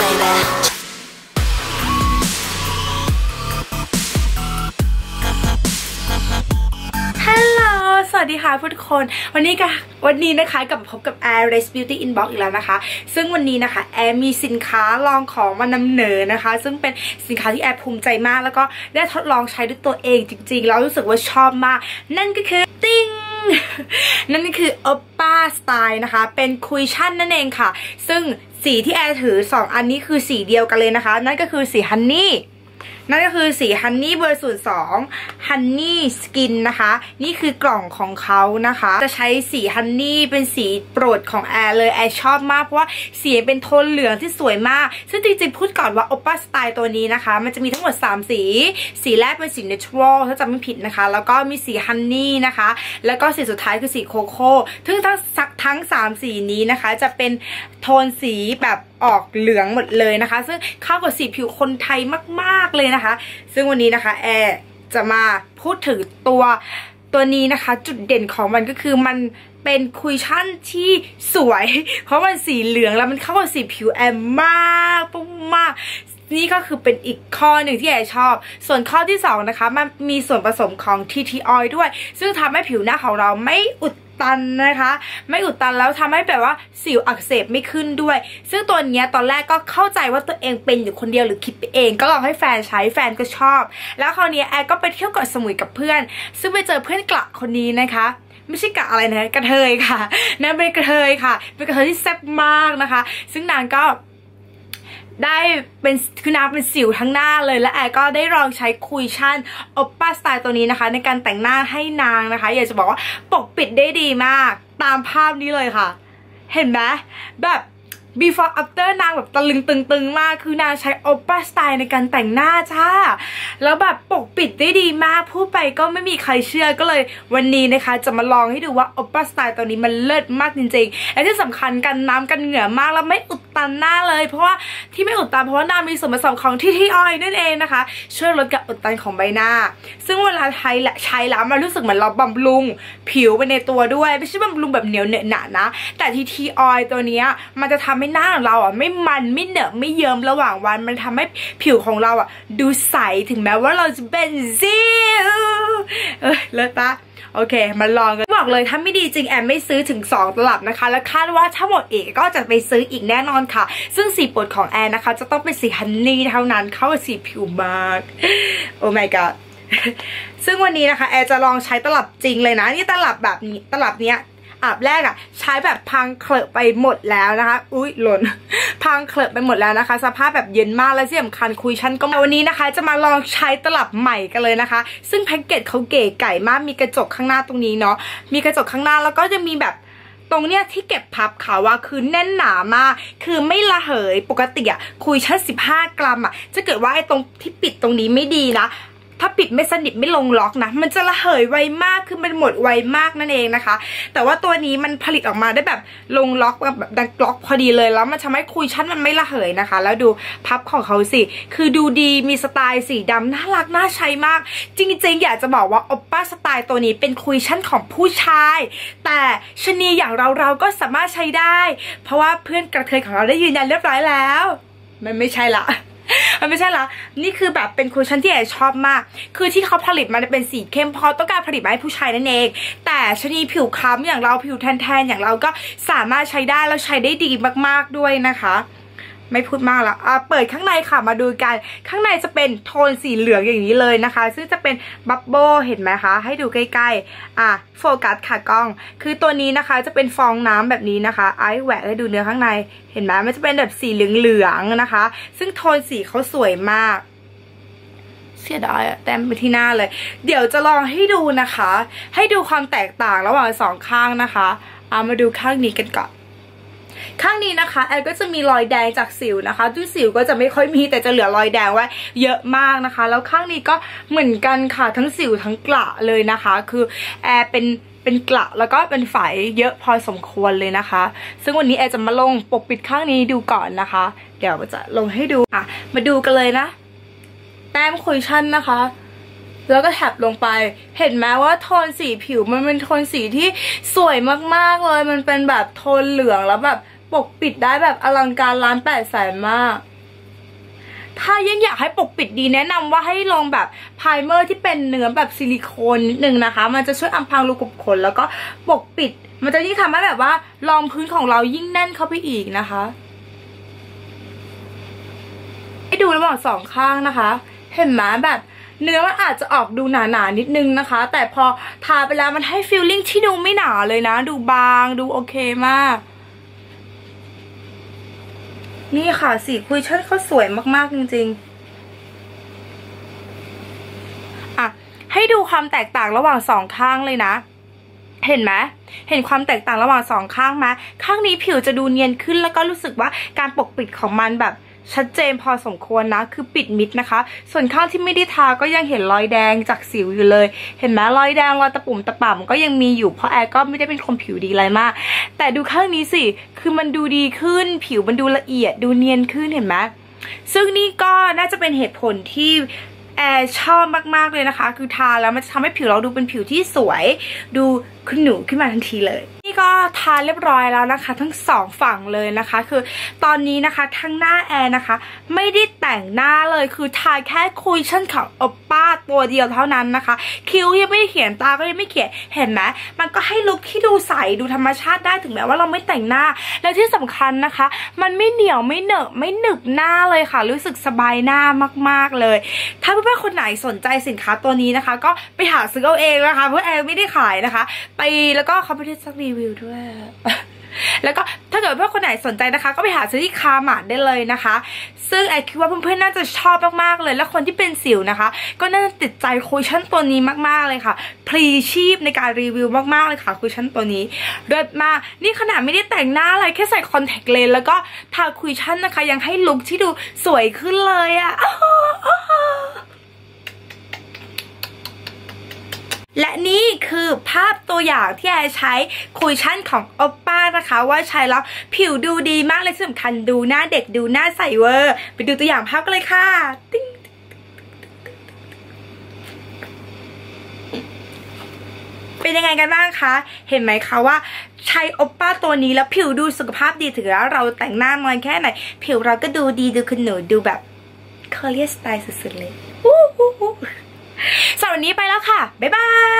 baby. ฮัลโหลสวัสดีค่ะทุกคน วันนี้ก็วันนี้นะคะกลับมาพบกับ Air Race Beauty Inbox อีกแล้วนะคะ ซึ่งวันนี้นะคะแอร์มีสินค้าลองของมานำเหนอนะคะ ซึ่งเป็นสินค้าที่แอร์ภูมิใจมาก แล้วก็ได้ทดลองใช้ด้วยตัวเองจริงๆ แล้วรู้สึกว่าชอบมาก นั่นก็คือ ติ้ง นั่นก็คือ สไตล์นะคะ เป็นคุยชั่นนั่นเองค่ะ ซึ่งสีที่แอร์ถือ 2 อันนี้คือสีเดียวกันเลยนะคะ นั่นก็คือสีฮันนี่ นั่นก็คือสีฮันนี่เบอร์ศูนย์สองฮันนี่สกินนะคะ นี่คือกล่องของเขานะคะ จะใช้สีฮันนี่เป็นสีโปรดของแอร์เลยแอร์ชอบมากเพราะว่าสีเป็นโทนเหลืองที่สวยมาก ซึ่งจริงๆพูดก่อนว่าโอป้าสไตล์ตัวนี้นะคะ มันจะมีทั้งหมด 3 สี สีแรกเป็นสีเนเชอรัลถ้าจำไม่ผิดนะคะ แล้วก็มีสีฮันนี่นะคะ แล้วก็สีสุดท้ายคือสีโคโค่ซึ่งทั้งทั้ง 3 สีนี้นะคะ จะเป็นโทนสีแบบ ออกเหลืองหมดเลยนะคะ ซึ่งเข้ากับสีผิวคนไทยมากๆเลยนะคะ ซึ่งวันนี้นะคะแอร์จะมาพูดถึงตัวตัวนี้นะคะ จุดเด่นของมันก็คือมันเป็นคุยชั่นที่สวย เพราะมันสีเหลืองแล้วมันเข้ากับสีผิวแอมมากมากนี่ก็คือเป็นอีกข้อหนึ่งที่แอชอบ ส่วนข้อที่2นะคะมันมีส่วนผสมของ TT oil ด้วย ซึ่งทำให้ผิวหน้าของเราไม่อุด ตันนะคะ ไม่อุดตันแล้วทำให้แบบว่าสิวอักเสบไม่ขึ้นด้วย ซึ่งตัวเนี้ยตอนแรกก็เข้าใจว่าตัวเองเป็นอยู่คนเดียวหรือคิดไปเอง ก็ลองให้แฟนใช้แฟนก็ชอบ แล้วคราวนี้แอร์ก็ไปเที่ยวเกาะสมุยกับเพื่อน ซึ่งไปเจอเพื่อนกละคนนี้นะคะไม่ใช่กะอะไรนะกระเทยค่ะนางเป็นกระเทยค่ะ เป็นกระเทยที่แซ่บมากนะคะ ซึ่งนางก็ ได้เป็นคือนางเป็นสิวทั้งหน้าเลยและแอร์ก็ได้ลองใช้คุยชั่นโอปป้าสไตล์ตัวนี้นะคะ ในการแต่งหน้าให้นางนะคะ อยากจะบอกว่าปกปิดได้ดีมาก ตามภาพนี้เลยค่ะ เห็นไหมแบบ before after นางแบบตะลึงตึงๆมาก คือนางใช้โอป a าสไตล์ในการแต่งหน้าจ้า แล้วแบบปกปิดได้ดีมาก พูดไปก็ไม่มีใครเชื่อก็เลยวันนี้นะคะ จะมาลองให้ดูว่าโอป a าสไตล์ตัวนี้มันเลิศมากจริงๆ และที่สำคัญกันน้ำกันเหงื่อมากแล้วไม่อุดตันหน้าเลย เพราะว่าที่ไม่อุดตันเพราะว่านางมีส่วนผสมของที่ที่ออยนั่นเองนะคะ ช่วยลดการอุดตันของใบหน้า ซึ่งเวลาใช้และใช้แล้วมันรู้สึกเหมือนเราบำรุง ผิวไปในตัวด้วยไม่ใช่บำรุงแบบเหนียวเหนอะหนะนะ แต่ที่ทีออยตัวนี้มันจะทำให้หน้าของเราอะไม่มันไม่เหนอะไม่เยิ้มระหว่างวันมันทำให้ผิวของเราอะ ดูใสถึงแม้ว่าเราจะเป็นซิวเออเลิศปะโอเค มาลองกัน บอกเลยถ้าไม่ดีจริงแอมไม่ซื้อถึง 2 ตลับนะคะ และคาดว่าถ้าหมดอีกก็จะไปซื้ออีกแน่นอนค่ะ ซึ่งสีโปรดของแอนนะคะ จะต้องเป็นสีฮันนี่เท่านั้นเข้ากับสีผิวมาก โอ้ my god ซึ่งวันนี้นะคะ แอร์จะลองใช้ตลับจริงเลยนะ นี่ตลับแบบนี้ตลับเนี้ย อาบแรกอะใช้แบบพังเคลอะไปหมดแล้วนะคะ อุ้ยหล่น พังเคลอะไปหมดแล้วนะคะ สภาพแบบเย็นมากและที่สำคัญคุยชั้นก็วันนี้นะคะ จะมาลองใช้ตลับใหม่กันเลยนะคะ ซึ่งแพ็กเกจเขาเก๋ไก่มากมีกระจกข้างหน้าตรงนี้เนาะมีกระจกข้างหน้าแล้วก็จะมีแบบตรงเนี้ยที่เก็บพับค่ะว่าคือแน่นหนามาก คือไม่ระเหยปกติอะคุยชั้น15 กรัมอะจะเกิดว่าไอ้ตรงที่ปิดตรงนี้ไม่ดีนะ ถ้าปิดไม่สนิทไม่ลงล็อกนะ มันจะระเหยไวมาก คือมันหมดไวมากนั่นเองนะคะ แต่ว่าตัวนี้มันผลิตออกมาได้แบบลงล็อกแบบดังล็อกพอดีเลย แล้วมันทำให้คุยชั้นมันไม่ระเหยนะคะ แล้วดูพับของเขาสิ คือดูดี มีสไตล์สีดำน่ารักน่าใช้มาก จริงๆ อยากจะบอกว่าอปป้าสไตล์ตัวนี้เป็นคุยชั้นของผู้ชาย แต่ชนีอย่างเราเราก็สามารถใช้ได้ เพราะว่าเพื่อนกระเทยของเราได้ยืนยันเรียบร้อยแล้ว มันไม่ใช่ละ มันไม่ใช่ละนี่คือแบบเป็นคุชชั่นที่แอชอบมาก คือที่เขาผลิตมันเป็นสีเข้มพอต้องการผลิตมาให้ผู้ชายนั่นเอง แต่ชนีผิวคล้ำอย่างเราผิวแทนๆอย่างเราก็สามารถใช้ได้แล้วใช้ได้ดีมากๆด้วยนะคะ ไม่พูดมากละอะเปิดข้างในค่ะมาดูกัน ข้างในจะเป็นโทนสีเหลืองอย่างนี้เลยนะคะ ซึ่งจะเป็นบับเบิ้ลเห็นไหมคะ ให้ดูใกล้ๆ อะโฟกัสค่ะกล้อง คือตัวนี้นะคะจะเป็นฟองน้ำแบบนี้นะคะไอแหวกให้ดูเนื้อข้างใน เห็นไหมมันจะเป็นแบบสีเหลืองๆนะคะ ซึ่งโทนสีเขาสวยมากเสียดายอะแต้มไปที่หน้าเลย เดี๋ยวจะลองให้ดูนะคะ ให้ดูความแตกต่างระหว่างสองข้างนะคะ เอามาดูข้างนี้กันก่อน ข้างนี้นะคะแอลก็จะมีรอยแดงจากสิวนะคะด้วยสิวก็จะไม่ค่อยมีแต่จะเหลือรอยแดงไว้เยอะมากนะคะ แล้วข้างนี้ก็เหมือนกันค่ะทั้งสิวทั้งกระเลยนะคะ คือแอร์เป็นเป็นกระแล้วก็เป็นฝายเยอะพอสมควรเลยนะคะ ซึ่งวันนี้แอร์จะมาลงปกปิดข้างนี้ดูก่อนนะคะ เดี๋ยวจะลงให้ดูอะมาดูกันเลยนะ แต้มคุยชั่นนะคะ แล้วก็แท็บลงไป เห็นไหมว่าโทนสีผิวมันเป็นโทนสีที่สวยมากๆเลย มันเป็นแบบโทนเหลืองแล้วแบบ ปกปิดได้แบบอลังการล้านแปดแสนมาก ถ้ายังอยากให้ปกปิดดีแนะนำว่าให้ลองแบบไพรเมอร์ที่เป็นเนื้อแบบซิลิโคนนิดนึงนะคะ มันจะช่วยอำพรางรูขุมขนแล้วก็ปกปิด มันจะยิ่งทำให้แบบว่ารองพื้นของเรายิ่งแน่นเข้าไปอีกนะคะให้ดูระหว่างสองข้างนะคะ เห็นไหมแบบเนื้อมันอาจจะออกดูหนาๆนิดนึงนะคะ แต่พอทาไปแล้วมันให้ฟีลลิ่งที่ดูไม่หนาเลยนะ ดูบางดูโอเคมาก นี่ค่ะสีคุยชั่นเขาสวยมากๆจริงๆ อะ ให้ดูความแตกต่างระหว่างสองข้างเลยนะเห็นไหมเห็นความแตกต่างระหว่างสองข้างไหมข้างนี้ผิวจะดูเนียนขึ้นแล้วก็รู้สึกว่าการปกปิดของมันแบบ ชัดเจนพอสมควรนะ คือปิดมิดนะคะ ส่วนข้างที่ไม่ได้ทาก็ยังเห็นรอยแดงจากสิวอยู่เลย เห็นไหมรอยแดงรอยตะปุ่มตะป่ำก็ยังมีอยู่เพราะแอร์ก็ไม่ได้เป็นคนผิวดีอะไรมาก แต่ดูข้างนี้สิ คือมันดูดีขึ้น ผิวมันดูละเอียด ดูเนียนขึ้นเห็นไหมซึ่งนี่ก็น่าจะเป็นเหตุผลที่แอร์ชอบมากๆเลยนะคะ คือทาแล้วมันจะทำให้ผิวเราดูเป็นผิวที่สวย ดูคุณหนูขึ้นมาทันทีเลยนี่ก็ทาเรียบร้อยแล้วนะคะ ทั้งสองฝั่งเลยนะคะ คือตอนนี้นะคะทั้งหน้าแอร์นะคะ ไม่ได้แต่งหน้าเลยคือทาแค่คุยชั่นของอป้าตัวเดียวเท่านั้นนะคะ คิ้วยังไม่เขียนตาก็ยังไม่เขียนเห็นไหมมันก็ให้ลุคที่ดูใสดูธรรมชาติได้ถึงแม้ว่าเราไม่แต่งหน้า และที่สำคัญนะคะ มันไม่เหนียวไม่เหนอะไม่หนึบหน้าเลยค่ะ รู้สึกสบายหน้ามากๆเลย ถ้าเพื่อนๆคนไหนสนใจสินค้าตัวนี้นะคะ ก็ไปหาซื้อเอาเองนะคะเพราะแอร์ไม่ได้ขายนะคะไปแล้วก็เขาไม่ได้สักรีวิวด้วย แล้วก็ถ้าเกิดเพื่อนคนไหนสนใจนะคะ ก็ไปหาซื้อที่คาร์มาร์ทได้เลยนะคะ ซึ่งแอคิดว่าเพื่อนๆน่าจะชอบมากๆเลย และคนที่เป็นสิวนะคะ ก็น่าจะติดใจคุยชั่นตัวนี้มากๆเลยค่ะพลีชีพในการรีวิวมากๆเลยค่ะคุยชั่นตัวนี้เลิศมากนี่ขนาดไม่ได้แต่งหน้าอะไรแค่ใส่คอนแทคเลนส์แล้วก็ทาคุยชั่นนะคะ ยังให้ลุคที่ดูสวยขึ้นเลยอะ และนี่คือภาพตัวอย่างที่แอใช้คุยชั่นของโอปป้านะคะ ว่าใช้แล้วผิวดูดีมากเลยที่สำคัญดูหน้าเด็กดูหน้าใสเวอร์ ไปดูตัวอย่างภาพกันเลยค่ะติ๊งเป็นยังไงกันบ้างคะ เห็นไหมคะว่าใช้โอปป้าตัวนี้แล้วผิวดูสุขภาพดีถึงแล้วเราแต่งหน้านอนแค่ไหน ผิวเราก็ดูดีดูคุณหนูดูแบบเคอเรียสไตล์สุดๆเลยอู้หู สำหรับวันนี้ไปแล้วค่ะ บ๊ายบาย